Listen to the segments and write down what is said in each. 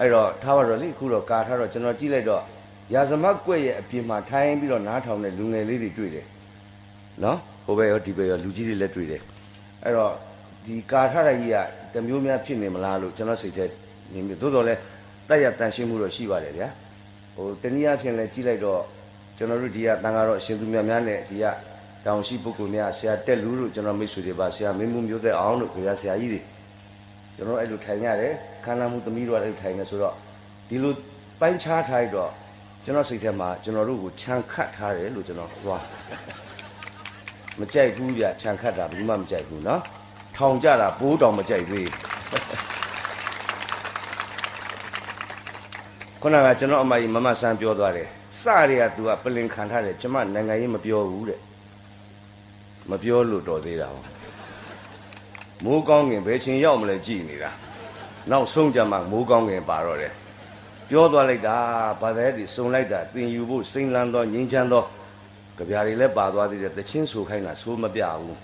အဲ့တော့ထားပါတော့လေအခုတော့ကာထားတော့ကျွန်တော်ကြည့်လိုက်တော့ရာဇမတ်ကွက်ရဲ့အပြင်မှာထိုင်ပြီးတော့နားထောင်တဲ့လူငယ်လေးတွေတွေ့တယ်နော်ဟိုဘက်ရောဒီဘက်ရောလူကြီးတွေလည်းတွေ့တယ်အဲ့တော့ဒီကာထားရကြီးကတစ်မျိုးများဖြစ်နေမလားလို့ကျွန်တော်စိတ်ထဲနေပြီသို့တော်လည်းတက်ရတန်ရှင်းမှုတော့ရှိပါတယ်ဗျာဟိုတနည်းအားဖြင့်လည်းကြည့်လိုက်တော့ကျွန်တော်တို့ဒီကတန်ဃာတော်အရှင်သူမြတ်များနဲ့ဒီကတောင်ရှိပုဂ္ဂိုလ်များဆရာတက်လူတို့ကျွန်တော်မိတ်ဆွေတွေပါဆရာမင်းမှုမျိုးသက်အောင်တို့ခင်ဗျာဆရာကြီးတွေကျွန်တော်အဲ့လိုထိုင်ရတယ် ခန္ဓာမှုသမီးတို့ကလည်းထိုင်နေဆိုတော့ဒီလိုပိုင်းခြားထားရတော့ကျွန်တော်စိတ်ထဲမှာကျွန်တော်တို့ကိုခြံခတ်ထားတယ်လို့ကျွန်တော်သွားမကြိုက်ဘူးဗျခြံခတ်တာဘယ်မှမကြိုက်ဘူးเนาะထောင်ကြတာဘိုးတောင်မကြိုက်သေးခုနကကျွန်တော်အမကြီးမမဆန်းပြောသွားတယ်စရရသူကပလင်ခံထားတယ်ကျမနိုင်ငံရေးမပြောဘူးတဲ့မပြောလို့တော်သေးတာဟော မိုးကောင်းငင်ဘယ်ချိန်ရောက်မလဲကြည်နေတာ နောက်ဆုံးကြမှာမိုးကောင်းငင်ပါတော့တယ်ပြောသွားလိုက်တာဗာတဲ့ဒီစုံလိုက်တာတင်ယူဖို့စိမ့်လန်းသောငင်းချမ်းသောကြပြာတွေလည်းပါသွားသေးတယ်တချင်းဆိုခိုင်းတာဆိုမပြဘူး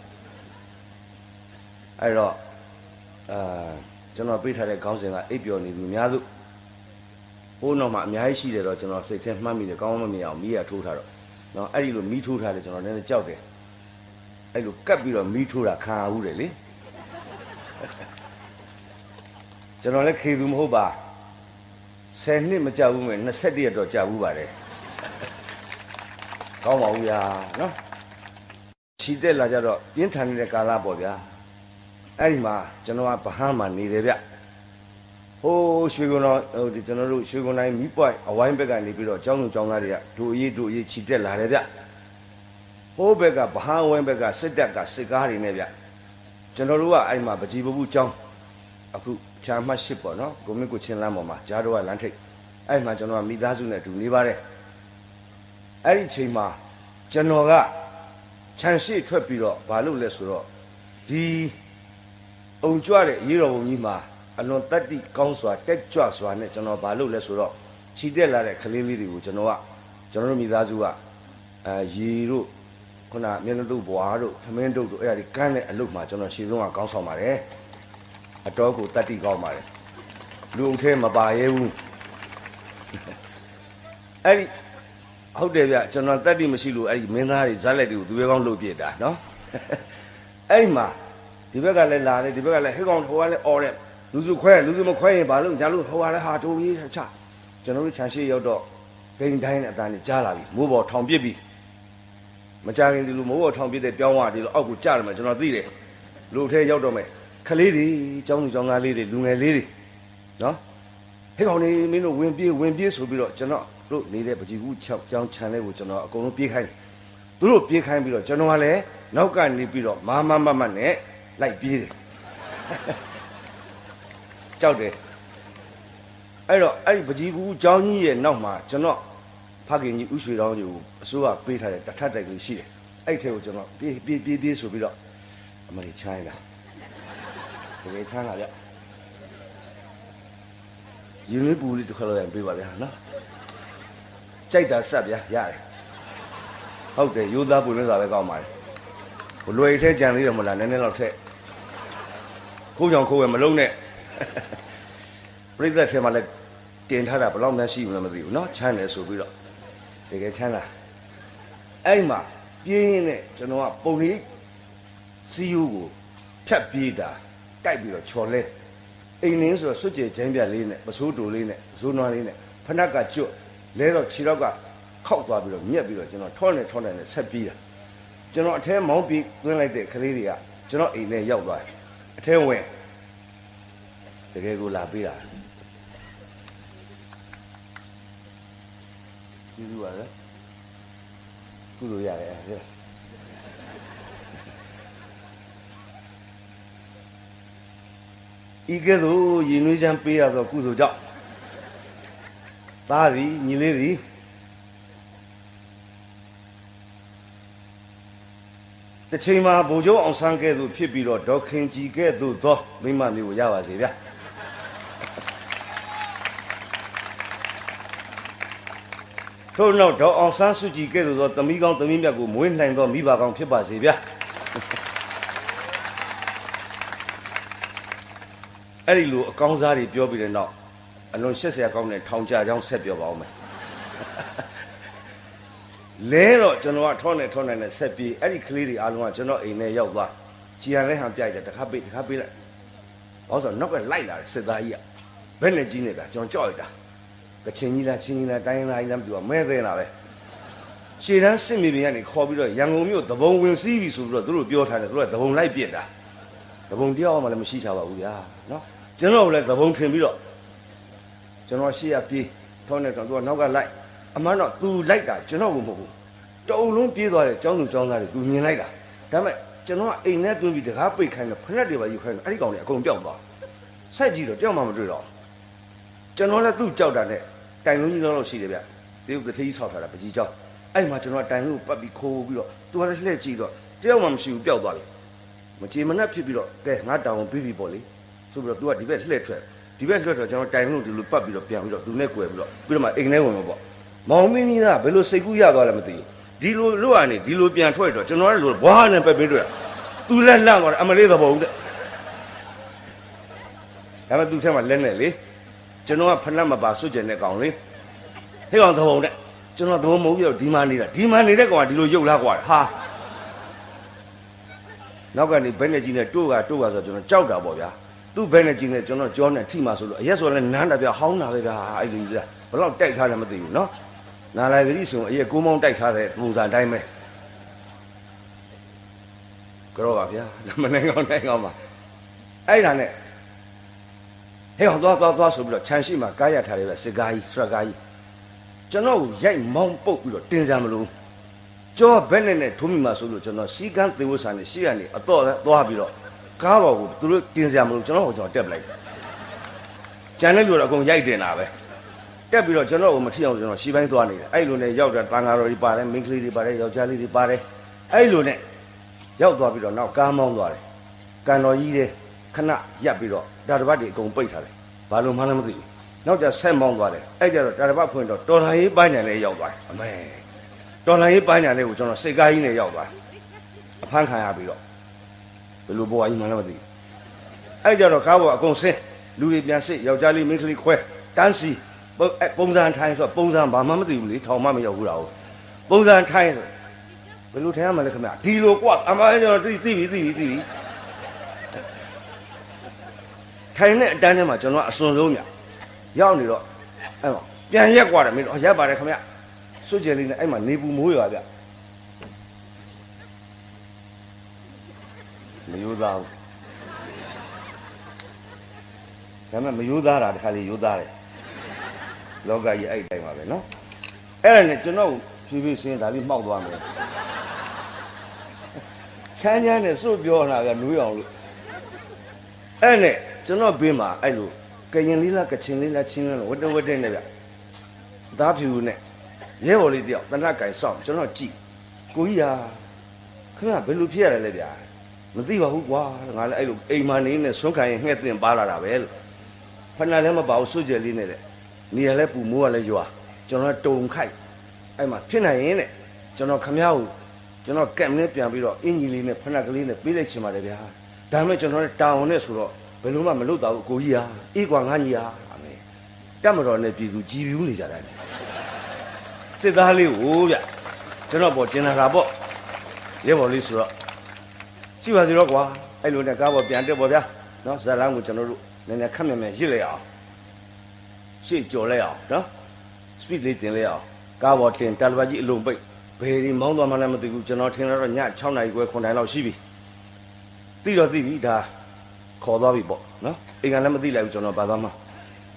အဲ့တော့အာကျွန်တော်ပြထားတဲ့ခေါင်းစဉ်ကအိပ်ပျော်နေသူများစုဟိုးတော့မှအများကြီးရှိတယ်တော့ကျွန်တော်စိတ်ထဲမှတ်မိတယ်ကောင်းမမြင်အောင်မိရထိုးထားတော့နော်အဲ့ဒီလိုမိထိုးထားတယ်ကျွန်တော်လည်းကြောက်တယ်အဲ့လိုကပ်ပြီးတော့မိထိုးတာခံရဘူးတယ်လေ ကျွန်တော်လည်းခေသူမဟုတ်ပါ10နှစ်မကြောက်ဘူးမယ်21ရက်တော့ကြောက်ဘူးပါတယ်ကောင်းပါဘူးဗျာနော်ခြိတက်လာကြတော့ပြင်းထန်နေတဲ့ကာလပေါ့ဗျာအဲ့ဒီမှာကျွန်တော်ကဗဟန်းမှာနေတယ်ဗျဟိုးရွှေကုန်းတော်ဟိုဒီကျွန်တော်တို့ရွှေကုန်းတိုင်းမီးပွိုင်အဝိုင်းဘက်ကနေပြီးတော့ကျောင်းသူကျောင်းသားတွေကဒူအရေးဒူအရေးခြိတက်လာတယ်ဗျဟိုးဘက်ကဗဟန်းဝိုင်းဘက်ကစစ်တပ်ကစစ်ကားတွေနဲ့ဗျကျွန်တော်တို့ကအဲ့မှာပကြီးပပူကျောင်းအခု ခြံမှတ်ရှစ်ပေါ့နော်ကိုမင်းကိုချင်းလမ်းပေါ်မှာဂျားတော့ကလမ်းထိပ်အဲ့မှာကျွန်တော်ကမိသားစုနဲ့အတူနေပါတယ်အဲ့ဒီချိန်မှာကျွန်တော်ကခြံရှိထွက်ပြီးတော့ဘာလုပ်လဲဆိုတော့ဒီအုံကြွတဲ့ရေတော်ဘုံကြီးမှာအလွန်တတ္တိကောင်းစွာတက်ကြွစွာနဲ့ကျွန်တော်ဘာလုပ်လဲဆိုတော့ခြိတက်လာတဲ့ကလေးလေးတွေကိုကျွန်တော်ကကျွန်တော်တို့မိသားစုကအဲရေတို့ခုနမျက်နှာတုပ်ဘွားတို့သမင်းတုပ်တို့အဲ့ဒါဒီကန်းတဲ့အလုပ်မှာကျွန်တော်ရှည်ဆုံးကကောင်းဆောင်ပါတယ် အတော်ကိုတတ်တိကောင်းပါတယ်လူအုပ်ထဲမပါရဲဘူးအဲ့ဒီဟုတ်တယ်ဗျကျွန်တော်တတ်တိမရှိလို့အဲ့ဒီမင်းသားတွေဇက်လက်တွေကိုသူရဲကောင်းလုပ်ပြစ်တာနော်အဲ့ဒီမှာဒီဘက်ကလည်းလာတယ်ဒီဘက်ကလည်းဟဲ့ကောင်ဟိုကလည်းអော်တယ်လူစုခွဲလူစုမခွဲရင်ဘာလို့ညာလို့ဟိုကလည်းဟာတိုးကြီးချကျွန်တော်တို့ခြံရှိရောက်တော့ဂိမ်တိုင်းတဲ့အတန်းကြီးကြားလာပြီမိုးပေါ်ထောင်ပစ်ပြီမကြခင်ဒီလိုမိုးပေါ်ထောင်ပြတဲ့ပြောင်းသွားဒီလိုအောက်ကိုကြားတယ်မယ်ကျွန်တော်သိတယ်လူထဲရောက်တော့မယ် ခလေးတွေကျောင်းသူကျောင်းသားလေးတွေလူငယ်လေးတွေနော်ဟဲ့ကောင်နေမင်းတို့ဝင်ပြေးဝင်ပြေးဆိုပြီးတော့ကျွန်တော်တို့နေတဲ့ပကြီးကူ6ကျောင်းခြံလေးကိုကျွန်တော်အကုန်လုံးပြေးခိုင်းသူတို့ပြေးခိုင်းပြီးတော့ကျွန်တော်ကလည်းနောက်ကနေပြီးတော့မမမမနဲ့လိုက်ပြေးတယ်ကြောက်တယ်အဲ့တော့အဲ့ဒီပကြီးကူကျောင်းကြီးရဲ့နောက်မှာကျွန်တော်ဖခင်ကြီးဥရွှေတော်ကြီးကိုအစိုးရပေးထားတဲ့တထက်တိုက်ကလေးရှိတယ်အဲ့ထဲကိုကျွန်တော်ပြေးပြေးပြေးဆိုပြီးတော့အမလေးချိုင်းလာ တကယ်ချမ်းလာဗျရင်းလေးပူလေးတစ်ခါတော့ရင်ပေးပါဗျာနော်ကြိုက်တာဆက်ဗျာရတယ်ဟုတ်တယ်ရိုးသားပူရင်းစာပဲကောင်းပါလေဘလွယ်ထဲကြံသေးတယ်မလားနည်းနည်းတော့ထက်ကိုကြောင့်ခိုးဝယ်မလုံးနဲ့ပြိဿထဲမှာလည်းတင်ထားတာဘယ်လောက်များရှိဘူးလဲမသိဘူးเนาะချမ်းတယ်ဆိုပြီးတော့ တကယ်ချမ်းသာအဲ့မှာပြင်းရင်းနဲ့ကျွန်တော်ကပုံလေးစီယူကိုဖြတ်ပြေးတာ တိုက်ပြီးတော့ချော်လဲအိမ်လင်းဆိုတော့စွတ်ကြဲချမ်းပြလေးနဲ့ပစိုးတူလေးနဲ့ဇိုးနွားလေးနဲ့ဖနက်ကကျွတ်လဲတော့ခြေတော့ကခောက်သွားပြီးတော့မြက်ပြီးတော့ကျွန်တော်ထောနဲ့ထောနဲ့နဲ့ဆက်ပြေးတာကျွန်တော်အထဲမောင်းပြီးသွင်းလိုက်တဲ့ကလေးတွေကကျွန်တော်အိမ်ထဲရောက်သွားတယ်အထဲဝင်တကယ်ကိုလာပေးတာကျေးဇူးပါလေကုသိုလ်ရတယ်အဲ့ဒါ ဤကဲ့သို့ရင်နွေးချမ်းပေးရသောကုသိုလ်ကြောင့်သားသည်ညီလေးသည်တစ်ချိန်မှာဗိုလ်ချုပ်အောင်ဆန်းကဲ့သို့ဖြစ်ပြီးတော့ဒေါခင်ကြီးကဲ့သို့သောမိမမျိုးကိုရပါစေဗျာထို့နောက်ဒေါအောင်ဆန်းစုကြည်ကဲ့သို့သောသမီးကောင်းသမီးမြတ်ကိုမွေးနိုင်သောမိဘကောင်းဖြစ်ပါစေဗျာ အဲ့ဒီလိုအကောင်းစားတွေပြောပြီးတဲ့နောက်အလွန်ရှက်စရာကောင်းတဲ့ထောင်ကြကြောင်းဆက်ပြောပါဦးမယ်လဲတော့ကျွန်တော်ကထောနေထောနေနဲ့ဆက်ပြေးအဲ့ဒီကလေးတွေအားလုံးကကျွန်တော်အိမ်ထဲရောက်သွားကြည်ရလဲဟန်ပြိုက်တယ်တခါပိတ်တခါပိတ်လိုက်ဘာလို့ဆိုတော့နောက်ကလိုက်လာတယ်စစ်သားကြီးကဘယ်နဲ့ကြီးနေဗျကျွန်တော်ကြောက်ရတာကချင်ကြီးလားချင်းကြီးလားတိုင်းလားကြီးလားမသိဘူးမဲသေးလားပဲရှေ့တန်းစစ်မြေပြင်ကနေခေါ်ပြီးတော့ရန်ကုန်မြို့သဘုံဝင်စည်းပြီဆိုပြီးတော့သူတို့ပြောထားတယ်သူတို့ကသဘုံလိုက်ပြစ်တာ သဘုံတယောက်မှလည်းမရှိချပါဘူးဗျာနော်ကျွန်တော်ကလည်းသဘုံထင်ပြီးတော့ကျွန်တော်ရှေ့ရပြေးထောနေတော့သူကနောက်ကလိုက်အမှန်တော့ तू လိုက်တာကျွန်တော်ကမဟုတ်ဘူးတုံလုံးပြေးသွားတယ်ကျောင်းသူကျောင်းသားတွေ तू မြင်လိုက်တာဒါပေမဲ့ကျွန်တော်ကအိမ်ထဲတွင်းပြီးတကားပိတ်ခိုင်းတော့ဖက်တွေပါယူခိုင်းတော့အဲ့ဒီကောင်တွေအကုန်ပြောက်သွားဆက်ကြည့်တော့တယောက်မှမတွေ့တော့ကျွန်တော်လည်းသူ့ကြောက်တာနဲ့တိုင်လုံးကြီးလောက်ရှိတယ်ဗျဒီကတိကြီးဆောက်ထားတာပကြီးကြောက်အဲ့မှာကျွန်တော်တိုင်လုံးကိုပတ်ပြီးခိုးပြီးတော့ तू ကလည်းလှည့်ကြည့်တော့တယောက်မှမရှိဘူးပျောက်သွားတယ် မကြေမနက်ဖြစ်ပြီးတော့ကဲငါတောင်းပြီးပြီပေါ့လေဆိုပြီးတော့ तू ကဒီဘက်လှည့်ထွက်ဒီဘက်လှည့်ထွက်ကျွန်တော်တိုင်လုံးဒီလိုပတ်ပြီးတော့ပြန်ပြီးတော့ तू နဲ့꿰ပြီးတော့ပြီးတော့မှအိမ်ထဲဝင်မှာပေါ့မောင်မင်းကြီးကဘယ်လိုစိတ်ကူးရသွားလဲမသိဘူးဒီလိုလို့ကနေဒီလိုပြန်ထွက်တော့ကျွန်တော်လည်းလိုဘွားနဲ့ပဲပြီးတော့သူလက်လန့်သွားတယ်အမလေးသဘောဦးတဲ့ဒါပေမဲ့သူထဲမှာလက်နဲ့လေကျွန်တော်ကဖဏတ်မပါစွတ်ကျင်တဲ့ကောင်လေဟဲ့ကောင်သဘောတဲ့ကျွန်တော်သဘောမဟုတ်ပြီးတော့ဒီမှာနေတာဒီမှာနေတဲ့ကောင်ကဒီလိုရုပ်လားကွာဟာ နောက်ကနေဘယ်နဲ့ကြီးနဲ့တို့ကတို့ကဆိုကျွန်တော်ကြောက်တာပေါ့ဗျာသူ့ဘယ်နဲ့ကြီးနဲ့ကျွန်တော်ကြောနဲ့ထိမှဆိုလို့အရက်ဆိုလည်းနန်းတာဗျဟောင်းတာပဲဗျာအဲ့လိုကြီးလားဘယ်တော့တိုက်ထားလဲမသိဘူးနော်နာလိုက်ပြီဆိုရင်အရက်ကိုမောင်းတိုက်ထားတဲ့ပုံစံတိုင်းပဲကြောပါဗျာမနိုင်ကောင်းနိုင်ကောင်းပါအဲ့ဒါနဲ့ဟဲ့ဟောသွားသွားသွားဆိုပြီးတော့ခြံရှိမှာကားရထားတယ်ပဲစစ်ကားကြီးစရကားကြီးကျွန်တော်ကိုရိုက်မောင်းပုတ်ပြီးတော့တင်ကြမလို့ ကြောဘက်နဲ့နဲ့ထုံးမိမှာဆိုလို့ကျွန်တော်စီကန်းသေဝဆန်နဲ့ရှေ့ကနေအတော့သွားပြီးတော့ကားပေါ်ကိုသူတို့တင်ကြမလို့ကျွန်တော်ကိုကျွန်တော်တက်ပလိုက်ကြံတဲ့လူတော့အကုန်ရိုက်တင်တာပဲတက်ပြီးတော့ကျွန်တော်ကိုမထီအောင်ကျွန်တော်ရှီပိုင်းသွားနေတယ်အဲ့လိုနဲ့ရောက်တဲ့တန်ဃာတော်တွေပါတယ်မိန်းကလေးတွေပါတယ်ယောက်ျားလေးတွေပါတယ်အဲ့လိုနဲ့ရောက်သွားပြီးတော့နောက်ကားမောင်းသွားတယ်ကန်တော်ကြီးတဲ့ခဏရပ်ပြီးတော့ဒါတပတ်တွေအကုန်ပိတ်ထားတယ်ဘာလို့မှလည်းမသိဘူးနောက်ကျဆက်မောင်းသွားတယ်အဲ့ကျတော့ဒါတပတ်ဖွင့်တော့တော်လာရေးပိုင်းနယ်လေးရောက်သွားတယ်အမေ တော်လှန်ရေးပန်းညာလေးကိုကျွန်တော်စိတ်ကားကြီးနဲ့ရောက်သွားအဖမ်းခံရပြီးတော့ဘယ်လိုဘဝကြီးမှလည်းမသိအဲ့ကြတော့ကားပေါ်အကုန်ဆင်းလူတွေပြန်စစ်ယောက်ျားလေးမိန်းကလေးခွဲတန်းစီပုံစံထိုင်းဆိုပုံစံဘာမှမသိဘူးလေထောင်မှမရောက်ဘူးတာဟုတ်ပုံစံထိုင်းဆိုဘယ်လိုထိုင်ရမလဲခင်ဗျဒီလိုကွာအမှန်ကျွန်တော်သိသိပြီသိပြီသိပြီထိုင်တဲ့အတန်းထဲမှာကျွန်တော်အစွန်ဆုံးညရောက်နေတော့အဲ့တော့ပြန်ရက်ကွာတယ်မင်းတို့ရက်ပါတယ်ခင်ဗျ စွတ်ကြယ်လေးနဲ့အဲ့မှာနေပူမိုးရွာဗျမယိုးသားဘူးဒါပေမဲ့မယိုးသားတာတခါလေယိုးသားတယ်လောကကြီးအဲ့ဒီတိုင်းပါပဲနော်အဲ့ဒါနဲ့ကျွန်တော်ဖြည်းဖြည်းစင်းဒါလေးမှောက်သွားမယ်ချမ်းချမ်းနဲ့စွတ်ပြောတာကနွေးအောင်လို့အဲ့နဲ့ကျွန်တော်ဘေးမှာအဲ့လိုကရင်လေးလားကချင်လေးလားချင်းလေးလားဝတ်တဝတ်တဲ့နဲ့ဗျသားဖြူနဲ့ ရဲဘော်လေးတယောက်တနတ်ကင်ဆောင်ကျွန်တော်ကြည့်ကိုကြီးဟာခင်ဗျဘယ်လိုဖြစ်ရလဲလဲဗျာမသိပါဘူးကွာငါလည်းအဲ့လိုအိမ်မနေနဲ့ဆွန့်ခံရင်ငှက်တင်ပါလာတာပဲလို့ဖဏလည်းမပါဘူးစွတ်ကြယ်လေးနဲ့တဲ့နေရလဲပူမိုးကလည်းရွာကျွန်တော်တုံခိုက်အဲ့မှာဖြစ်နိုင်ရင်တဲ့ကျွန်တော်ခမ ्या ကိုကျွန်တော်ကက်နဲ့ပြန်ပြီးတော့အင်ဂျီလေးနဲ့ဖဏကလေးနဲ့ပေးလိုက်ချင်ပါတယ်ဗျာဒါပေမဲ့ကျွန်တော်လည်းတာဝန်နဲ့ဆိုတော့ဘယ်လိုမှမလုပ်တော့ဘူးကိုကြီးဟာအေးကွာငါကြီးဟာအမေတက်မတော်နဲ့ပြည်သူကြည်ပြူးနေကြတယ် စစ်သားလေးကိုဗျကျွန်တော်ပေါ်ကျင်လာတာပေါ့ရဲဘော်လေးဆိုတော့ရှိပါစီတော့ကွာအဲ့လိုနဲ့ကားပေါ်ပြန်တက်ပေါ့ဗျာနော်ဇာလန်းကိုကျွန်တော်တို့နည်းနည်းခက်မြက်မြက်ရစ်လိုက်အောင်ရှေ့ကြော်လိုက်အောင်နော် speed လေးတင်လိုက်အောင်ကားပေါ်တင်တယ်လီဗာကြီးအလုံးပိတ်ဘယ်ဒီမောင်းသွားမှလည်းမသိဘူးကျွန်တော်ထင်တော့ည6နာရီခွဲ9နာရီလောက်ရှိပြီသိတော့သိပြီဒါခေါ်သွားပြီပေါ့နော်အိမ်ကလည်းမသိလိုက်ဘူးကျွန်တော်ပါသွားမှာ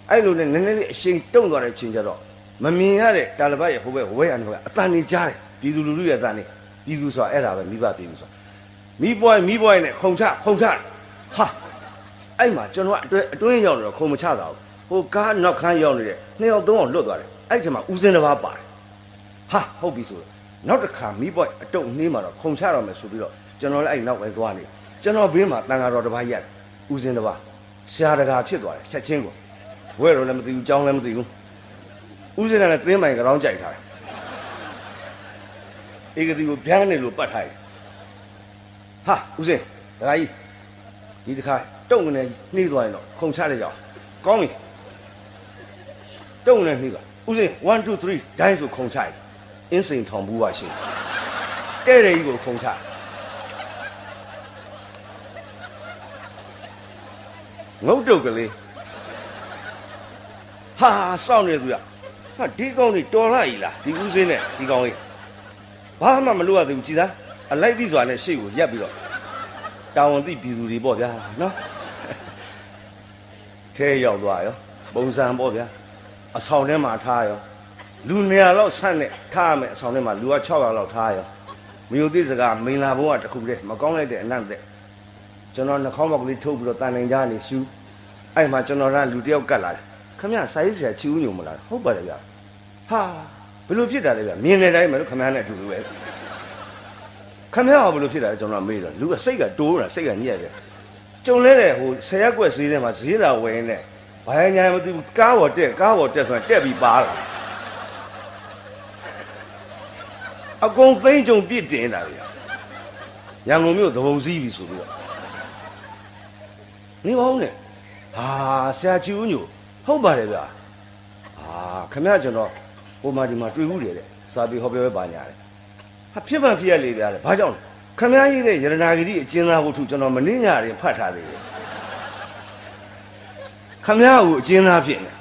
အဲ့လိုနဲ့နည်းနည်းလေးအရှိန်တုံသွားတဲ့ချိန်ကျတော့ မမြင်ရတဲ့တာလဘတ်ရဲ့ဟိုဘက်ဝဲရနေဘက်အတန်နေကြားတယ်ပြည်သူလူထုရဲ့အတန်နေပြည်သူဆိုတာအဲ့ဒါပဲမိဘပြည်သူဆိုတာမိဘွားမိဘွားနဲ့ခုံချခုံချဟာအဲ့မှာကျွန်တော်အတွဲအတွင်းရောက်နေတော့ခုံမချတာဘူးဟိုကားနောက်ခန်းရောက်နေတဲ့နှစ်ယောက်သုံးယောက်လွတ်သွားတယ်အဲ့ဒီမှာဦးစင်းတစ်ပါးပါတယ်ဟာဟုတ်ပြီဆိုတော့နောက်တစ်ခါမိဘွားအတုံနှေးမှာတော့ခုံချတော့မယ်ဆိုပြီးတော့ကျွန်တော်လည်းအဲ့နောက်ပဲသွားနေကျွန်တော်ဘေးမှာတန်ဃာတော်တစ်ပါးရက်ဦးစင်းတစ်ပါးဆရာတကာဖြစ်သွားတယ်ချက်ချင်းကိုဝဲတော့လည်းမသိဘူးကြောင်းလည်းမသိဘူး ဦးစင်းကလည်းသင်းပိုင်ကြောင်းကြိုက်ထားတယ်ဧကတိကိုဗျမ်းနေလို့ပတ်ထားတယ်ဟာဦးစင်းတကာကြီးဒီတစ်ခါတုံကနေနှီးသွားရင်တော့ခုံချလိုက်ကြအောင်ကောင်းပြီတုံနဲ့နှိပါဥစဉ်1 2 3ဒိုင်းဆိုခုံချိုက်အင်းစိန်ထောင်ဘူးပါရှင်တဲ့တဲ့ကြီးကိုခုံချိုက်ငုတ်တုတ်ကလေးဟာစောင့်နေသူရ ဟာဒီကောင်นี่တော်လာ ਈ လားဒီဥစဉ်နဲ့ဒီကောင်ကြီးဘာမှမလုပ်ရသေးဘူးကြည်သားအလိုက်သီးစွာနဲ့ရှေ့ကိုရက်ပြီးတော့တာဝန်သိပြည်သူတွေပေါ့ဗျာနော်ထဲရောက်သွားရောပုံစံပေါ့ဗျာအဆောင်ထဲမှာထားရောလူ200လောက်ဆန့်နဲ့ထားရမယ်အဆောင်ထဲမှာလူက600လောက်ထားရောမြို့သစ်စကားမင်္ဂလာဘုံကတခုတည်းမကောင်းလိုက်တဲ့အနံ့တဲ့ကျွန်တော်နှာခေါင်းပေါက်ကလေးထုတ်ပြီးတော့တန်နိုင်ကြနေရှူအဲ့မှာကျွန်တော်ကလူတယောက်ကတ်လာတယ် ခမရစိုင်းစရာချီဦးညုံမလားဟုတ်ပါတယ်ဗျာဟာဘယ်လိုဖြစ်တာလဲဗျာမြင်နေတိုင်းမှာလို့ခမရနဲ့အတူတူပဲခမရကဘယ်လိုဖြစ်တာလဲကျွန်တော်မေးတော့လူကစိတ်ကတိုးတာစိတ်ကညက်တယ်ကြုံလဲတဲ့ဟိုဆယ်ရက်ကွက်ဈေးထဲမှာဈေးလာဝယ်နေဘာညာမသိဘူးကားပေါ်တက်ကားပေါ်တက်ဆိုရင်တက်ပြီးပါလာအကုန်သိမ့်ကြုံပြစ်တင်တာဗျာရန်ကုန်မြို့သဘုံစည်းပြီဆိုပြီးတော့နေပါဦးနဲ့ဟာဆရာချီဦးညို ဟုတ်ပါတယ်ဗျာဟာခမရကျွန်တော်ဟိုမှာဒီမှာတွေ့ဘူးတယ်တဲ့စာပေဟောပြောပဲပါညာတယ်ဟာဖြစ်မှဖြစ်ရလေဗျာလေဘာကြောင့်လဲခမရကြီးတဲ့ယရနာဂတိအကျဉ်းသားဝတ္ထုကျွန်တော်မနှင်းညာရင်ဖတ်ထားသေးတယ်ခမရကိုအကျဉ်းသားဖြစ်နေ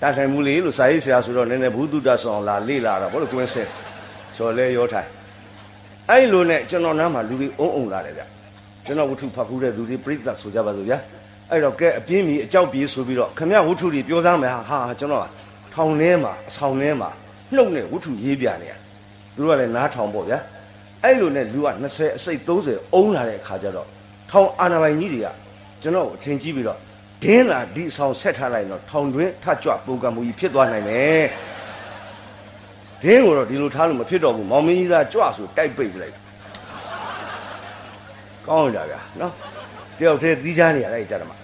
တာထိုင်မူလေလို့စာရေးဆရာဆိုတော့နည်းနည်းဘုသူတ္တဆောင်လာလေ့လာတာဘောလို့ကွင်းဆဲဆိုလဲရောထိုင်အဲ့လိုနဲ့ကျွန်တော်နားမှာလူတွေအုံအုံလာတယ်ဗျကျွန်တော်ဝတ္ထုဖတ်ခုတဲ့လူတွေပြိဿဆိုကြပါစို့ဗျာ အဲ့တော့ကဲအပြင်းမီအကြောက်ပြေးဆိုပြီးတော့ခမရဝတ္ထုတွေပြောသားမယ်ဟာဟာကျွန်တော်ကထောင်ထဲမှာအဆောင်ထဲမှာနှုတ်နဲ့ဝတ္ထုရေးပြနေရသူတို့ကလည်းနားထောင်ပေါ့ဗျာအဲ့လိုနဲ့လူက20အစိတ်30အုံလာတဲ့အခါကျတော့ထောင်အာနာပိုင်ကြီးတွေကကျွန်တော်ကိုအထင်ကြီးပြီးတော့ဒင်းလာဒီအဆောင်ဆက်ထားလိုက်တော့ထောင်တွင်းထကြွပုံကံမူကြီးဖြစ်သွားနိုင်တယ်ဒင်းကိုတော့ဒီလိုထားလို့မဖြစ်တော့ဘူးမောင်မင်းကြီးသားကြွဆိုတိုက်ပိတ်လိုက်ကောင်းကြဗျာနော် တယောက်တည်းသီးခြားနေရတဲ့ကြတယ်မှာ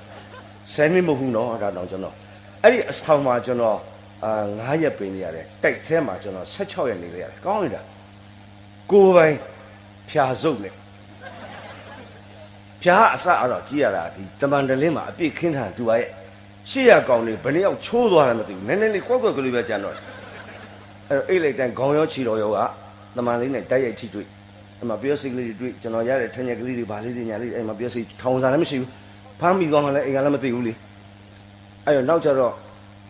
ဆယ်နှစ်မဟုတ်ဘူးနော်ဒါတော့ကျွန်တော်အဲ့ဒီအဆောင်မှာကျွန်တော်အာ9ရက်ပင်နေရတယ်တိုက်ထဲမှာကျွန်တော်16ရက်နေရတယ်ကောင်းနေတာကိုယ်ပိုင်ဖြာစုပ်နဲ့ဖြာအစအတော့ကြည်ရတာဒီတမန်တလင်းမှာအပြစ်ခင်းထန်တူပါရဲ့ရှေ့ရကောင်တွေဘယ်နှယောက်ချိုးသွားတယ်မသိဘူးနည်းနည်းလေးကွက်ကွက်ကလေးပဲကြံတော့အဲ့တော့အိတ်လိုက်တိုင်းခေါင်းရောခြေတော်ရောကတမန်လေးနဲ့တိုက်ရိုက်ထိတွေ့ အဲ့မှာပြောစိတ်ကလေးတွေတွေ့ကျွန်တော်ရတဲ့ထင်ရက်ကလေးတွေဗာလေးတွေညာလေးအဲ့မှာပြောစိတ်ထောင်စားလည်းမရှိဘူးဖမ်းမိသွားမှလည်းအိမ်ကလည်းမသိဘူးလေအဲ့တော့နောက်ကျတော့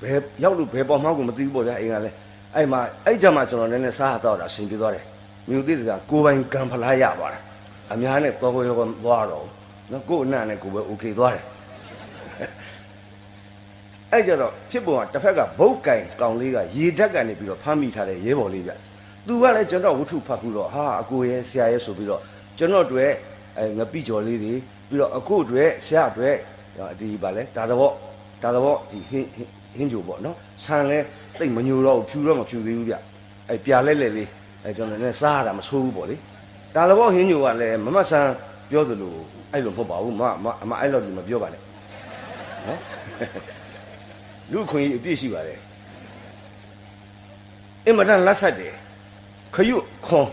ဘယ်ရောက်လို့ဘယ်ပေါ်မှောက်ကိုမသိဘူးပေါ့ဗျာအိမ်ကလည်းအဲ့မှာအဲ့ကြမှာကျွန်တော်နည်းနည်းစားတော့တာရှင်ပြသွားတယ်မြို့သေးစကားကိုပိုင်ကံဖလားရပါတယ်အများနဲ့တော်တော်ရောသွားတော့နော်ကို့အနံ့နဲ့ကိုပဲ okay သွားတယ်အဲ့ကြတော့ဖြစ်ပေါ်ကတစ်ဖက်ကဘုတ်ကင်ကောင်လေးကရေဓာတ်ကန်နေပြီးတော့ဖမ်းမိထားတဲ့ရဲဘော်လေးဗျ သူကလည်းကျွန်တော်ဝတ္ထုဖတ်ပြီးတော့ဟာအကိုရဲ့ဆရာရဲ့ဆိုပြီးတော့ကျွန်တော်တို့အဲငပိကျော်လေးတွေပြီးတော့အခုတွေဆရာတွေဒီပါလဲဒါသဘောဒါသဘောဒီဟင်းဟင်းကြိုပေါ့နော်ဆန်လဲတိတ်မညိုတော့ဖြူတော့မဖြူသေးဘူးဗျအဲပြာလဲလဲလေးအဲကျွန်တော်လည်းစားရတာမဆိုးဘူးပေါ့လေဒါသဘောဟင်းကြိုကလည်းမမဆန်ပြောသလိုအဲ့လိုမဟုတ်ပါဘူးမမအမအဲ့လိုဒီမပြောပါနဲ့နော်လူခွင့်ကြီးအပြည့်ရှိပါတယ်အင်မတန်လက်ဆက်တယ် ခရုခွန်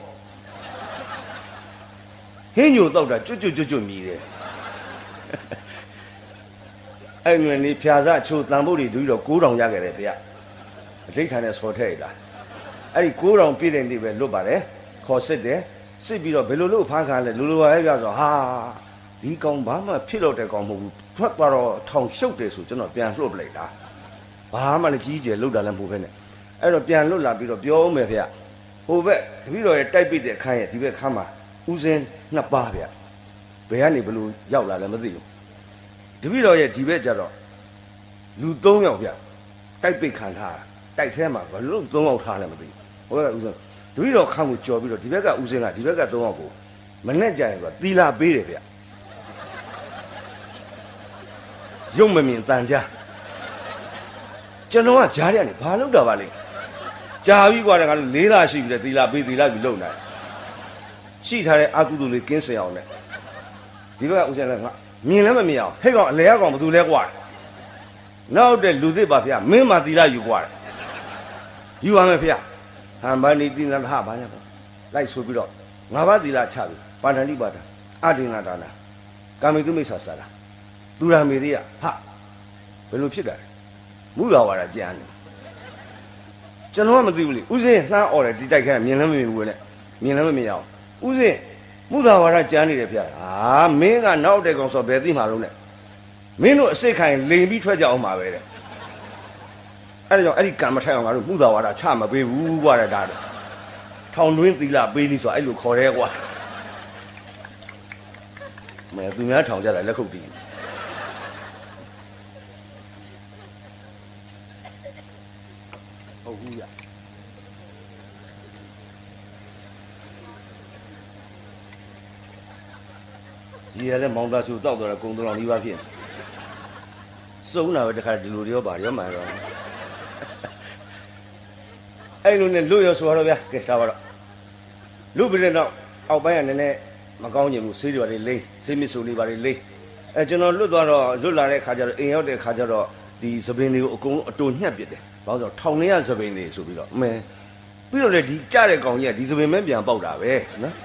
ဟင်းညိုတော့တာကျွတ်ကျွတ်ကျွတ်ကျွတ်မြည်တယ်အဲ့ငွေနေဖြာစချိုးတန်ဖို့တွေဒူးတော့9000ရခဲ့တယ်ဗျအဋိဌာန်နဲ့ဆော်ထည့်လာအဲ့ဒီ9000ပြည့်တဲ့နေ့ပဲလွတ်ပါတယ်ခေါ်စစ်တယ်စစ်ပြီးတော့ဘယ်လိုလုပ်ဖမ်းခံလဲလူလူပါရဲ့ပြဆိုဟာဒီကောင်ဘာမှဖြစ်တော့တဲ့ကောင်မဟုတ်ဘူးထွက်သွားတော့ထောင်ရှုပ်တယ်ဆိုကျွန်တော်ပြန်လှုပ်ပလိုက်တာဘာမှလည်းကြီးကျယ်လှုပ်တာလည်းမဟုတ်ဘဲနဲ့အဲ့တော့ပြန်လွတ်လာပြီးတော့ပြောမယ်ဗျ ဟိုဘက်တပည့်တော်ရဲ့တိုက်ပိတ်တဲ့ခန်းရဲ့ဒီဘက်ခန်းမှာဥစဉ်နှစ်ပါးဗျဘယ်ကနေဘလို့ရောက်လာလဲမသိဘူးတပည့်တော်ရဲ့ဒီဘက်ကျတော့လူ၃ယောက်ဗျတိုက်ပိတ်ခံထားတာတိုက်ထဲမှာဘလို့၃ယောက်ထားလဲမသိဘူးဟိုဘက်ကဥစဉ်တပည့်တော်ခန်းကိုကြော်ပြီးတော့ဒီဘက်ကဥစဉ်ကဒီဘက်က၃ယောက်ကိုမနဲ့ကြရင်ကသီလာပေးတယ်ဗျရုပ်မမြင်တန်ကြားကျွန်တော်ကကြားရနေဘာလုပ်တာပါလဲ ကြာပြီกว่าတယ်ငါတို့လေးလာရှိပြီလေသီလာပေးသီလာပြီးလုံနိုင်ရှိထားတဲ့အကုသိုလ်လေးကင်းစင်အောင်နဲ့ဒီဘက်ကဥစ္စာလည်းငါမြင်လည်းမမြင်အောင်ဟဲ့ကောင်အလဲကောင်ဘသူလဲกว่าနောက်တဲ့လူသစ်ပါဗျာမင်းမသီလာယူกว่าယူပါမယ်ဗျာဟံဘာနီတိနသဘာညာပေါ့လိုက်ဆိုပြီးတော့ငါးပါးသီလာချပြီပါဏာတိပါဒအဒိနာဒါနာကာမိတုမိစ္ဆာစာလာသူရာမေရိယဟာဘယ်လိုဖြစ်တာလဲ မူသာဝါဒကြမ်းတယ် ကျွန်တော်ကမသိဘူးလေဥစဉ်လှမ်းអော်တယ်ဒီတိုက်ခန်းမြင်လည်းမမြင်ဘူးနဲ့မြင်လည်းမမြင်ရအောင်ဥစဉ်မူသာဝါဒကြမ်းနေတယ်ဗျာဟာမင်းကနောက်တဲ့ကောင်ဆိုဘယ်သိမှာလုံးနဲ့မင်းတို့အစ်စ်ခိုင်လိန်ပြီးထွက်ကြအောင်ပါပဲတဲ့အဲ့ဒါကြောင့်အဲ့ဒီကံမထိုက်အောင်ငါတို့မူသာဝါဒချမပေးဘူးကွာတဲ့ဒါတော့ထောင်တွင်းသီလပေးနေဆိုအဲ့လိုခေါ်တယ်ကွာမဲသူများထောင်ကြတယ်လက်ခုပ်တီးဟုတ်ဘူး ရကြီးရတဲ့မောင်သားစုတောက်တော့ကုံတော်နီးပါးဖြစ်စုံတာပဲတခါဒီလိုတွေရောဗာရောမှန်တော့အဲ့လိုနဲ့လွတ်ရောဆိုတော့ဗျာကဲဒါပါတော့လူပြည်တော့အောက်ပိုင်းကနည်းနည်းမကောင်းချင်ဘူးဆေးတွေပါလေလိမ့်ဆေးမစ်ဆူလေးပါလေလိမ့်အဲကျွန်တော်လွတ်သွားတော့လွတ်လာတဲ့ခါကျတော့အိမ်ရောက်တဲ့ခါကျတော့ဒီသပင်တွေကိုအကုန်လုံးအတူညှက်ပစ်တယ် ဘာလို့ဆိုတော့ထောင်ထဲကသပင်တွေဆိုပြီးတော့အမဲပြီးတော့လေဒီကြတဲ့ကောင်ကြီးကဒီသပင်မဲပြန်ပေါက်တာပဲနော်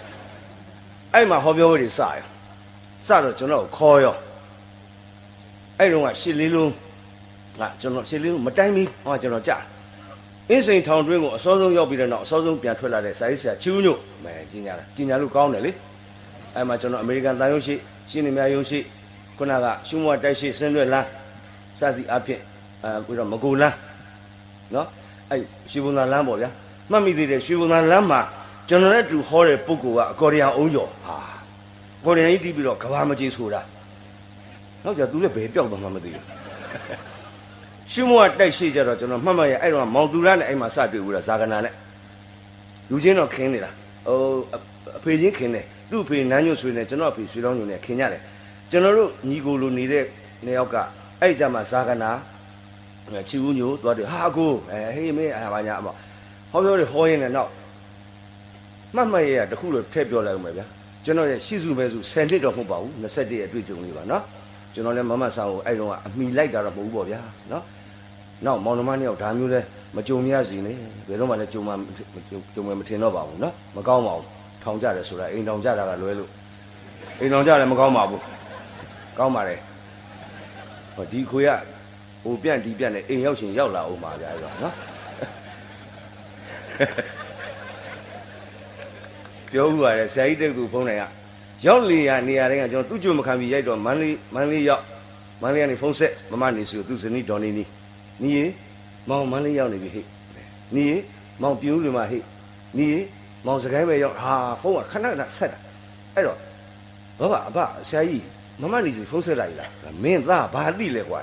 အဲ့မှာဟောပြောဝဲတွေစရစတော့ကျွန်တော်ခေါ်ရောအဲ့တုန်းကရှစ်လေးလုံးကကျွန်တော်ရှစ်လေးလုံးမတိုင်းမီဟောကျွန်တော်ကြားအင်းစိန်ထောင်တွင်းကိုအစောဆုံးရောက်ပြီးတဲ့နောက်အစောဆုံးပြန်ထွက်လာတဲ့စာရေးဆရာချီဦးညို့မဲကြီးညာလားကြီးညာလို့ကောင်းတယ်လေအဲ့မှာကျွန်တော်အမေရိကန်တန်ရုံးရှိရှင်းနေများရုံးရှိခုနကရှုံးမတိုက်ရှိစင်းရွက်လန်းစသည်အဖြစ်အဲပြီးတော့မကူလန်း နော်အဲ့ရွှေဘုံသာလမ်းပေါ့ဗျာမှတ်မိသေးတယ်ရွှေဘုံသာလမ်းမှာကျွန်တော်နဲ့တူဟောတဲ့ပုဂ္ဂိုလ်ကအကော်ဒီယံအုံးကျော်ဟာကော်ဒီယံကြီးတီးပြီးတော့ကဘာမကြီးဆိုတာနောက်ကြသူလည်းဘယ်ပြောက်သွားမှမသိဘူးရှုံးမတိုက်ရှိကြတော့ကျွန်တော်မှတ်မှတ်ရအဲ့တော့မောင်သူရနဲ့အဲ့မှာစတွေ့ဘူးလားဇာကနာနဲ့လူချင်းတော့ခင်းနေတာဟိုအဖေချင်းခင်းတယ်သူ့အဖေနန်းညွတ်ဆွေနဲ့ကျွန်တော်အဖေဆွေလောင်းညွတ်နဲ့ခင်းကြတယ်ကျွန်တော်တို့ညီကိုလိုနေတဲ့နေရောက်ကအဲ့ကြမှာဇာကနာ ချီဦးညိုသွားတယ်ဟာကိုအဲဟေးမင်းအာဘာညာအမဟောပြောတယ်ဟောရင်းနဲ့နောက်မှတ်မှတ်ရရတခုလို့ထည့်ပြောလိုက်အောင်မယ်ဗျာကျွန်တော်ရဲ့ရှိစုပဲစု10နှစ်တော့မဟုတ်ပါဘူး21ရဲ့အတွေ့အကြုံလေးပါနော်ကျွန်တော်လည်းမမဆာကိုအဲ့တော့အမိလိုက်တာတော့မဟုတ်ဘူးပေါ့ဗျာနော်နောက်မောင်နှမနှစ်ယောက်ဒါမျိုးလဲမကြုံမရစီနေဘယ်တော့မှလည်းကြုံမှကြုံမှမထင်တော့ပါဘူးနော်မကောင်းပါဘူးထောင်ကြတယ်ဆိုတာအိမ်ထောင်ကြတာကလွဲလို့အိမ်ထောင်ကြတယ်မကောင်းပါဘူးကောင်းပါတယ်ဟောဒီခွေက ဟိုပြန့်ဒီပြန့်နဲ့အိမ်ရောက်ရှင်ရောက်လာအောင်ပါဗျာအဲ့တော့နော်ပြောဥပါတယ်ဆရာကြီးတိတ်သူဖုန်းနိုင်ကရောက်လေရနေရာတိုင်းကကျွန်တော်သူ့ကြုံမခံပြီးရိုက်တော့မန်းလေးမန်းလေးရောက်မန်းလေးကနေဖုန်းဆက်မမနေစီကိုသူ့ဇနီးဒေါ်နေနီနီးမောင်မန်းလေးရောက်နေပြီဟဲ့နီးမောင်ပြူးလူမဟဲ့နီးမောင်စကိုင်းပဲရောက်ဟာဖုန်းကခဏခဏဆက်တာအဲ့တော့ဘာဘာအဘဆရာကြီးမမနေစီဖုန်းဆက်လိုက်လားမင်းသားဘာသိလဲကွာ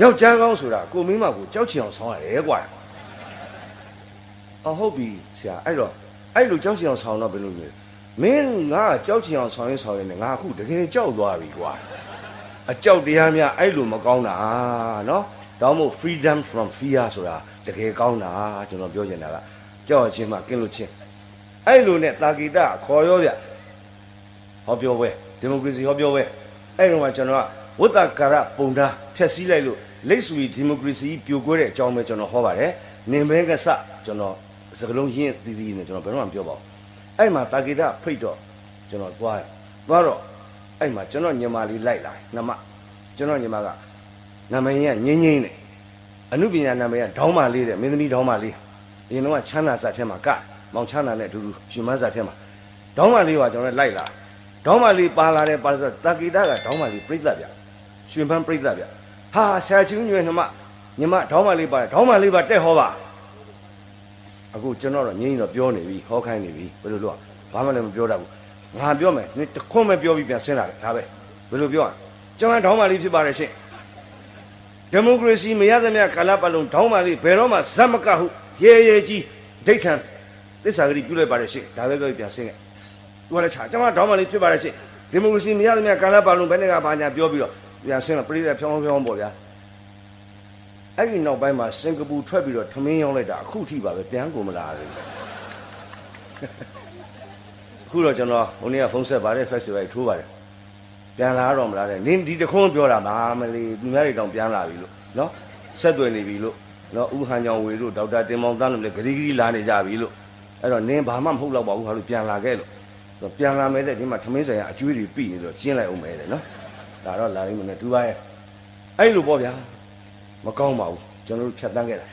ယောက်ျားကောင်းဆိုတာကိုမင်းမကိုကြောက်ချင်အောင်ဆောင်းရတယ်ကွာအဟုတ်ပြီဆရာအဲ့တော့အဲ့လိုကြောက်ချင်အောင်ဆောင်းတော့ဘယ်လိုလဲမင်းငါကြောက်ချင်အောင်ဆောင်းရင်ဆောင်းရင်ငါအခုတကယ်ကြောက်သွားပြီကွာအကြောက်တရားများအဲ့လိုမကောင်းတာနော်ဒါမှမဟုတ် freedom from fear ဆိုတာတကယ်ကောင်းတာကျွန်တော်ပြောချင်တာကကြောက်ခြင်းမှကင်းလို့ခြင်းအဲ့လိုနဲ့တာဂီတခေါ်ရောဗျဟောပြောပွဲဒီမိုကရေစီဟောပြောပွဲအဲ့တော့မှကျွန်တော်က ဝတ္တကာရပုံသားဖျက်ဆီးလိုက်လို့လက်စွေဒီမိုကရေစီပြိုကွဲတဲ့အကြောင်းပဲကျွန်တော်ဟောပါတယ်နင်ဘဲကစကျွန်တော်စကလုံးရင်းတည်တည်နဲ့ကျွန်တော်ဘယ်တော့မှပြောပါဘူးအဲ့မှာတာဂီတဖိတ်တော့ကျွန်တော်သွားသွားတော့အဲ့မှာကျွန်တော်ညီမလေးလိုက်လာနမကျွန်တော်ညီမကနာမည်ကငင်းငင်းနဲ့အနုပညာနာမည်ကဒေါင်းမလေးတဲ့မင်းသမီးဒေါင်းမလေးအရင်တော့ချမ်းသာစာထဲမှာကမောင်ချမ်းသာနဲ့အတူတူရှင်မစာထဲမှာဒေါင်းမလေးကကျွန်တော်လိုက်လာဒေါင်းမလေးပါလာတယ်ပါဆိုတာဂီတကဒေါင်းမလေးပြိဿဗျ ရှင်ပန်းပြိဿဗျဟာဆရာချင်းညွေနှမညီမဒေါင်းမလေးပါတယ်ဒေါင်းမလေးပါတက်ဟောပါအခုကျွန်တော်တော့ငင်းတော့ပြောနေပြီဟောခိုင်းနေပြီဘယ်လိုလုပ်ဘာမှလည်းမပြောတတ်ဘူးငါပြောမယ်တခွန်းပဲပြောပြီးပြန်ဆင်းလာတယ်ဒါပဲဘယ်လိုပြောရကျွန်တော်ဒေါင်းမလေးဖြစ်ပါတယ်ရှင်ဒီမိုကရေစီမရသမျှကာလပတ်လုံးဒေါင်းမလေးဘယ်တော့မှဇက်မကဟုရဲရဲကြီးဒိဋ္ဌံသစ္စာဂတိပြုလိုက်ပါတယ်ရှင်ဒါပဲပြောပြီးပြန်ဆင်းခဲ့သူကလည်းခြာကျွန်တော်ဒေါင်းမလေးဖြစ်ပါတယ်ရှင်ဒီမိုကရေစီမရသမျှကာလပတ်လုံးဘယ်နဲ့ကဘာညာပြောပြီးတော့ ပြန်ဆင်းလာပြိဿဖြောင်းဖြောင်းပေါ့ဗျာအဲ့ဒီနောက်ပိုင်းမှာစင်ကာပူထွက်ပြီးတော့ထမင်းရောင်းလိုက်တာအခုထိပါပဲပြန်ကုန်မလာဘူးအခုတော့ကျွန်တော်ဟိုနေ့ကဖုန်းဆက်ပါတယ် festival ထိုးပါတယ်ပြန်လာတော့မလားတဲ့နင်းဒီတခွန်းပြောတာမမလေးသူများတွေတောင်ပြန်လာပြီလို့နော်ဆက်သွယ်နေပြီလို့နော်ဦးဟန်ကြောင်ဝေတို့ဒေါက်တာတင်မောင်သားတို့လည်းဂရီဂရီလာနေကြပြီလို့အဲ့တော့နင်းဘာမှမဟုတ်တော့ပါဘူးဟာလို့ပြန်လာခဲ့လို့ဆိုပြန်လာမယ်တဲ့ဒီမှာထမင်းဆိုင်ကအကျွေးတွေပြီနေတော့ရှင်းလိုက်အောင်မယ်တဲ့နော် ဒါတော့လာရင်းမနဲ့တူပါရဲ့အဲ့လိုပေါ့ဗျာမကောင်းပါဘူးကျွန်ကျွန်တော်တို့ဖြတ်တန်းခဲ့တာ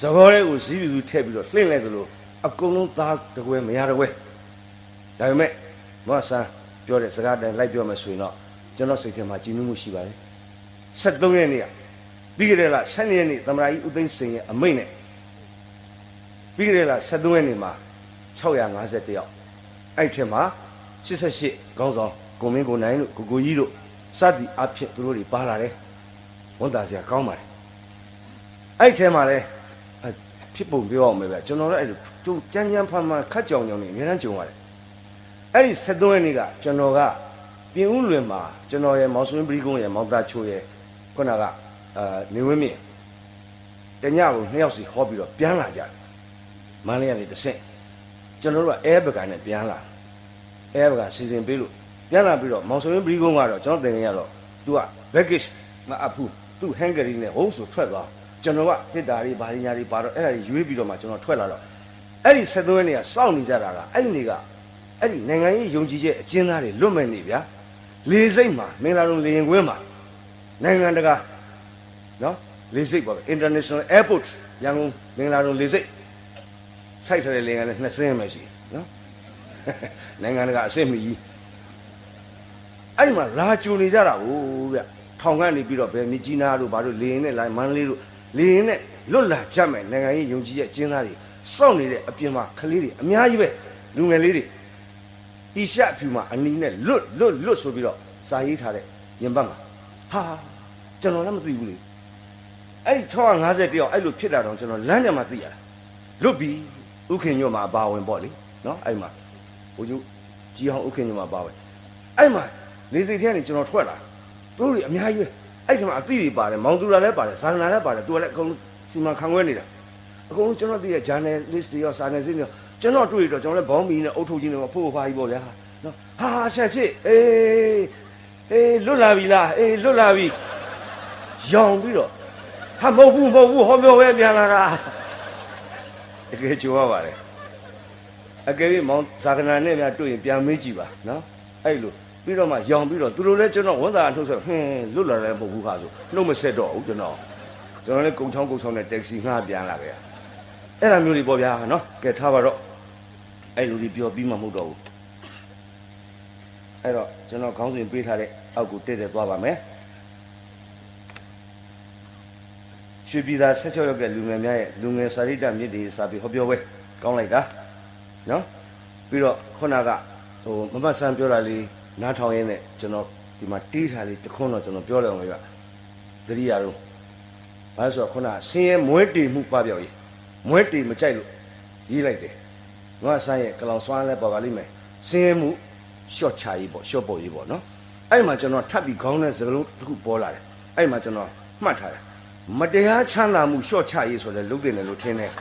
သဘောတွေကိုစည်းပြူထည့်ပြီးတော့လှင့်လိုက်သလိုအကုန်လုံးသားတကွဲမရတကွဲဒါပေမဲ့မောဆန်းပြောတဲ့စကားတိုင်းလိုက်ပြောမယ်ဆိုရင်တော့ကျွန်တော်စိတ်ထဲမှာကြည်နူးမှုရှိပါတယ်73ရက်နေ့ကပြီးကြတဲ့လား7ရက်နေ့သမရာကြီးဦးသိန်းစိန်ရဲ့အမိန့်နဲ့ပြီးကြတဲ့လား73ရက်နေ့မှာ651ယောက်အဲ့ထက်မှာ88ခေါင်းဆောင်ကိုမင်းကိုနိုင်တို့ကိုကိုကြီးတို့ စသည်အဖြစ်သူတို့တွေပါလာတယ်ဝန်တာစရာကောင်းပါတယ်အဲ့ထဲမှာလဲဖြစ်ပုံပြောအောင်ပဲဗျကျွန်တော်တို့အဲ့လိုသူကြမ်းကြမ်းဖမ်းဖမ်းခတ်ကြောင်ကြောင်နေအများကြီးကြုံရတယ်အဲ့ဒီ73ရက်နေ့ကကျွန်တော်ကပြင်ဦးလွင်မှာကျွန်တော်ရဲ့မောင်ဆွင်းပရိကုန်းရဲ့မောင်သားချိုးရဲ့ခုနကအာနေဝင်းမြင့်တညကိုနှစ်ယောက်စီဟောပြီးတော့ပြန်လာကြတယ်မန္တလေးကနေတစ်ဆင့်ကျွန်တော်တို့ကအဲဘကန်နဲ့ပြန်လာအဲဘကန်စီစဉ်ပေးလို့ ပြန်လာပြီးတော့မောင်ဆွင်းပရိကုန်းကတော့ကျွန်တော်တင်နေရတော့ तू က baggage မအပ်ဘူးသူ့ hangary နဲ့ဟိုးဆိုထွက်သွားကျွန်တော်ကတစ်တာတွေဘာတွေညာတွေပါတော့အဲ့ဒါတွေရွေးပြီးတော့မှကျွန်တော်ထွက်လာတော့အဲ့ဒီ73ရက်နေ့ကစောင့်နေကြတာကအဲ့ဒီနေ့ကအဲ့ဒီနိုင်ငံရေးယုံကြည်ချက်အကျဉ်းသားတွေလွတ်မဲ့နေဗျာလေစိတ်မှာမင်္ဂလာတုံလေရင်ကွင်းမှာနိုင်ငံတကာနော်လေစိတ်ပေါ့ international airport ရန်ကုန်မင်္ဂလာတုံလေစိတ်စိုက်ထားတဲ့လေကလည်းနှစ်စင်းပဲရှိနော်နိုင်ငံတကာအစ်စ်မီကြီး အဲ့ဒီမှာလာကြိုနေကြတာကိုဗျထောင်ကနေပြီးတော့ဘယ်မြကြီးနားတို့ဘာတို့လေရင်နဲ့လိုင်းမန္တလေးတို့လေရင်နဲ့လွတ်လာကြမယ်နိုင်ငံရေးယုံကြည်ရဲ့အကျဉ်းသားတွေစောင့်နေတဲ့အပြင်မှာကလေးတွေအများကြီးပဲလူငယ်လေးတွေတီရှပ်ဖြူမှာအနီးနဲ့လွတ်လွတ်လွတ်ဆိုပြီးတော့စာရေးထားတဲ့ရင်ပတ်မှာဟာကျွန်တော်လည်းမသိဘူးလေအဲ့ဒီ650တယောက်အဲ့လိုဖြစ်တာတော့ကျွန်တော်လမ်းထဲမှာသိရတာလွတ်ပြီဥခင်ညွတ်မှာပါဝင်ပေါ့လေနော်အဲ့မှာဘိုလ်ချုပ်ကြီးအောင်ဥခင်ညွတ်မှာပါဝင်အဲ့မှာ လေစိတ်ထဲကနေကျွန်တော်ထွက်လာသူတို့တွေအများကြီးပဲအဲ့ဒီမှာအသိတွေပါတယ်မောင်သူရာလည်းပါတယ်ဇာနာလည်းပါတယ်သူကလည်းအကုန်လုံးစီမံခန့်ခွဲနေတာအကုန်လုံးကျွန်တော်သိတဲ့ journalist တွေရောစာနယ်ဇင်းတွေရောကျွန်တော်တွေ့တော့ကျွန်တော်လည်းဘောင်းမီနဲ့အုတ်ထုတ်ကြီးနဲ့ဖို့ဖားကြီးပေါ့ဗျာနော်ဟာဆက်ချစ်အေးအေးလွတ်လာပြီလားအေးလွတ်လာပြီရောင်ပြီးတော့ဟာမဟုတ်ဘူးမဟုတ်ဘူးဟောပြောပဲပြန်လာတာတကယ်ကြိုးရပါတယ်အကယ်၍မောင်ဇာကနာနဲ့များတွေ့ရင်ပြန်မေးကြည့်ပါနော်အဲ့လို ပြီးတော့မှရောင်ပြီးတော့သူတို့လည်းကျွန်တော်ဝန်သားအထုတ်ဆိုဟင်းလွတ်လာလည်းမဟုတ်ဘူးခါဆိုနှုတ်မဆက်တော့ဘူးကျွန်တော်ကျွန်တော်လည်းကုံချောင်းကုံချောင်းနဲ့တက္ကစီငှားပြန်လာခဲ့အဲ့ဒါမျိုးတွေပေါ့ဗျာနော်ကဲထားပါတော့အဲ့လူတွေပြောပြီးမှမဟုတ်တော့ဘူးအဲ့တော့ကျွန်တော်ခေါင်းစဉ်ပေးထားတဲ့အောက်ကိုတက်တက်သွားပါမယ်ရွှေပြည်သာ16ရောက်ကလူငယ်များရဲ့လူငယ်စာရိတ္တမြစ်တွေစာပေဟောပြောပွဲကောင်းလိုက်တာနော်ပြီးတော့ခုနကဟိုမမတ်ဆန်းပြောတာလေး နားထောင်ရင်းနဲ့ကျွန်တော်ဒီမှာတီးထားလေးတစ်ခွန်းတော့ကျွန်တော်ပြောလိုက်အောင်လေဗျသတိရတော့ဘာလို့ဆိုတော့ခုနဆင်းရဲမွဲတေမှုပပြောက်ရေးမွဲတေမကြိုက်လို့ရေးလိုက်တယ်ငါဆိုင်ရဲ့ကလောင်စွမ်းလဲပေါ်ပါလိမ့်မယ်ဆင်းရဲမှုရှော့ချရေးပေါ့ရှော့ပေါ်ရေးပေါ့နော်အဲ့မှာကျွန်တော်ထပ်ပြီးခေါင်းနဲ့စကလုံးတစ်ခုပေါ်လာတယ်အဲ့မှာကျွန်တော်မှတ်ထားတယ်မတရားချမ်းသာမှုရှော့ချရေးဆိုတဲ့လုပ်တင်တယ်လို့ထင်တယ်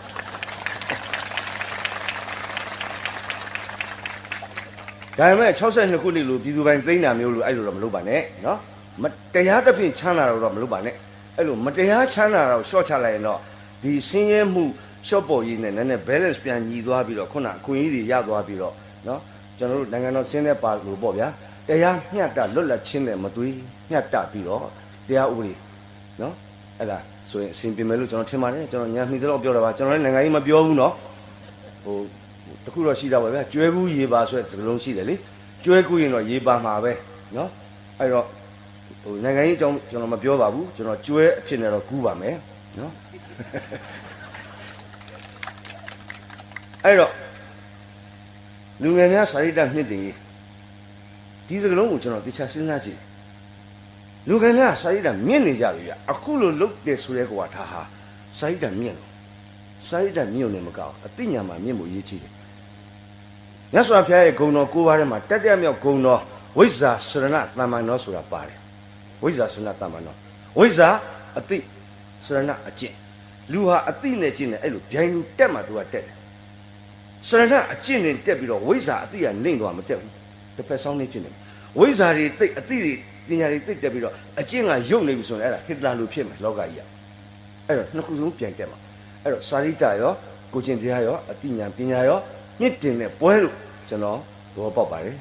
ဒါပေမဲ့62ခုနှစ်လို့ပြည်သူပိုင်းသိမ်းတာမျိုးလို့အဲ့လိုတော့မလုပ်ပါနဲ့နော်မတရားတစ်ဖြင့်ချမ်းသာတော့မလုပ်ပါနဲ့အဲ့လိုမတရားချမ်းသာတော့ရှော့ချလိုက်ရင်တော့ဒီဆင်းရဲမှုရှော့ပေါ်ရေးနဲ့နည်းနည်း balance ပြန်ညီသွားပြီးတော့ခုနအခွင့်အရေးတွေရသွားပြီးတော့နော်ကျွန်တော်တို့နိုင်ငံတော်ဆင်းတဲ့ပါလို့ပေါ့ဗျာတရားမျှတလွတ်လပ်ခြင်းနဲ့မသွေးမျှတပြီးတော့တရားဥပဒေနော်အဲ့ဒါဆိုရင်အစဉ်ပြင်မယ်လို့ကျွန်တော်ထင်ပါတယ်ကျွန်တော်ညာမှီတော့ပြောတာပါကျွန်တော်လည်းနိုင်ငံရေးမပြောဘူးနော်ဟို တခုတော့ရှိတာပါဗျာကျွဲကူးရေပါဆိုတဲ့စကားလုံးရှိတယ်လေကျွဲကူးရင်တော့ရေပါမှာပဲနော်အဲ့တော့ဟိုနိုင်ငံရေးအကြောင်းကျွန်တော်မပြောပါဘူးကျွန်တော်ကျွဲအဖြစ်နဲ့တော့ကူးပါမယ်နော်အဲ့တော့လူငယ်များစာရိတ္တနှစ်တည်ဒီစကလုံးကိုကျွန်တော်တရားစဉ်းစားကြည့်လူငယ်များစာရိတ္တမြင့်နေကြပြီဗျအခုလိုလုတ်တယ်ဆိုရဲကွာဒါဟာစာရိတ္တမြင့်လို့စာရိတ္တမြင့်နေမကောက်အသိဉာဏ်မှာမြင့်ဖို့ရည်ချည်တယ် မြတ်စွာဘုရားရဲ့ဂုဏ်တော်ကိုးပါးထဲမှာတတ္တရမြောက်ဂုဏ်တော်ဝိဇ္ဇာစရဏတမ္မနောဆိုတာပါတယ်ဝိဇ္ဇာစရဏတမ္မနောဝိဇ္ဇာအသိစရဏအကျင့်လူဟာအသိနဲ့ကျင့်တယ်အဲ့လိုဗျိုင်းလူတက်မှသူကတက်တယ်စရဏအကျင့်နဲ့တက်ပြီးတော့ဝိဇ္ဇာအသိကနှိမ့်သွားမတက်ဘူးတစ်ဖက်ဆောင်းနေဖြစ်နေဝိဇ္ဇာတွေသိအသိတွေပညာတွေသိတက်ပြီးတော့အကျင့်ကယုတ်နေပြီဆိုရင်အဲ့ဒါဟစ်တလာလိုဖြစ်မယ်လောကကြီးကအဲ့တော့နှစ်ခုစလုံးပြန်တက်မှာအဲ့တော့စာရိတ္တရောကိုကျင့်တရားရောအသိဉာဏ်ပညာရော မြင့်တင်တဲ့ပွဲလို့ကျွန်တော်သဘောပေါက်ပါတယ်